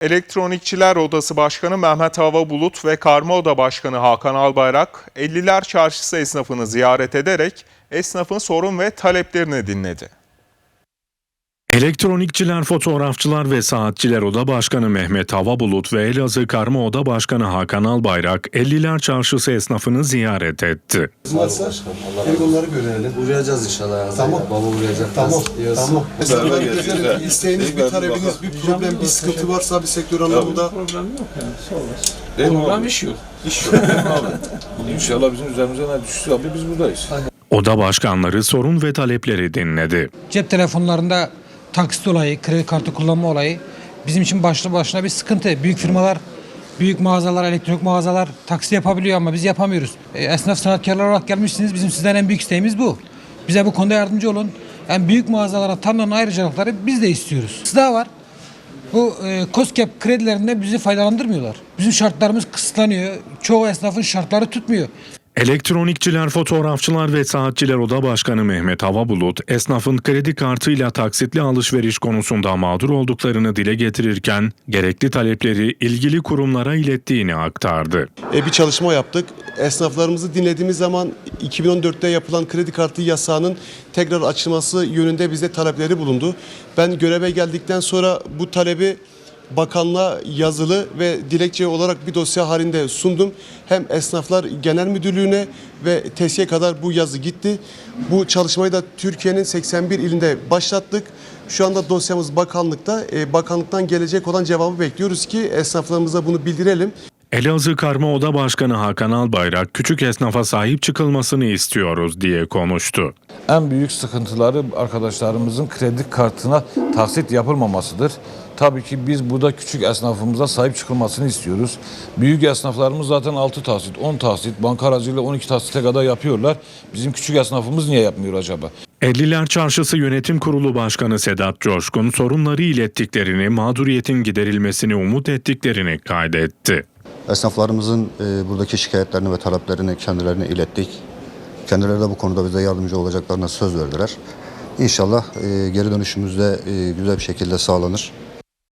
Elektronikçiler Odası Başkanı Mehmet Hava Bulut ve Karma Oda Başkanı Hakan Albayrak, 50'ler Çarşısı esnafını ziyaret ederek esnafın sorun ve taleplerini dinledi. Elektronikçiler, fotoğrafçılar ve saatçiler Oda Başkanı Mehmet Havabulut ve Elazığ Karma Oda Başkanı Hakan Albayrak 50'ler Çarşısı esnafını ziyaret etti. Varsa ilk onları görelim. Uğrayacağız inşallah. Tamam. Baba uğrayacak. Tamam, tamam. Mesela bir isteğiniz, bir talebiniz, bir problem, bir sıkıntı varsa bir sektör anlamında Problem yok yani. Sağ Değil mi Problem iş yok. İş yok? İnşallah bizim üzerimize ne düştü abi biz buradayız. Oda başkanları sorun ve talepleri dinledi. Cep telefonlarında taksit olayı, kredi kartı kullanma olayı bizim için başlı başına bir sıkıntı. Büyük firmalar, büyük mağazalar, elektronik mağazalar taksit yapabiliyor ama biz yapamıyoruz. E, esnaf sanatkarlar olarak gelmişsiniz. Bizim sizden en büyük isteğimiz bu. Bize bu konuda yardımcı olun. Yani büyük mağazalara tanınan ayrıcalıkları biz de istiyoruz. Daha var. Bu e, COSGAP kredilerinde bizi faydalandırmıyorlar. Bizim şartlarımız kısıtlanıyor. Çoğu esnafın şartları tutmuyor. Elektronikçiler, fotoğrafçılar ve saatçiler Oda Başkanı Mehmet Havabulut, esnafın kredi kartıyla taksitli alışveriş konusunda mağdur olduklarını dile getirirken, gerekli talepleri ilgili kurumlara ilettiğini aktardı. e, bir çalışma yaptık. Esnaflarımızı dinlediğimiz zaman 2014'te yapılan kredi kartı yasağının tekrar açılması yönünde bize talepleri bulundu. Ben göreve geldikten sonra bu talebi bakanlığa yazılı ve dilekçe olarak bir dosya halinde sundum. Hem Esnaflar Genel Müdürlüğü'ne ve TESİ'ye kadar bu yazı gitti. Bu çalışmayı da Türkiye'nin 81 ilinde başlattık. Şu anda dosyamız bakanlıkta. E, bakanlıktan gelecek olan cevabı bekliyoruz ki esnaflarımıza bunu bildirelim. Elazığ Karma Oda Başkanı Hakan Albayrak, küçük esnafa sahip çıkılmasını istiyoruz diye konuştu. En büyük sıkıntıları arkadaşlarımızın kredi kartına taksit yapılmamasıdır. Tabii ki biz burada küçük esnafımıza sahip çıkılmasını istiyoruz. Büyük esnaflarımız zaten 6 taksit, 10 taksit, banka aracıyla 12 taksite kadar yapıyorlar. Bizim küçük esnafımız niye yapmıyor acaba? 50'ler Çarşısı Yönetim Kurulu Başkanı Sedat Coşkun sorunları ilettiklerini, mağduriyetin giderilmesini umut ettiklerini kaydetti. Esnaflarımızın e, buradaki şikayetlerini ve taleplerini kendilerine ilettik. Kendileri de bu konuda bize yardımcı olacaklarına söz verdiler. İnşallah e, geri dönüşümüz de e, güzel bir şekilde sağlanır.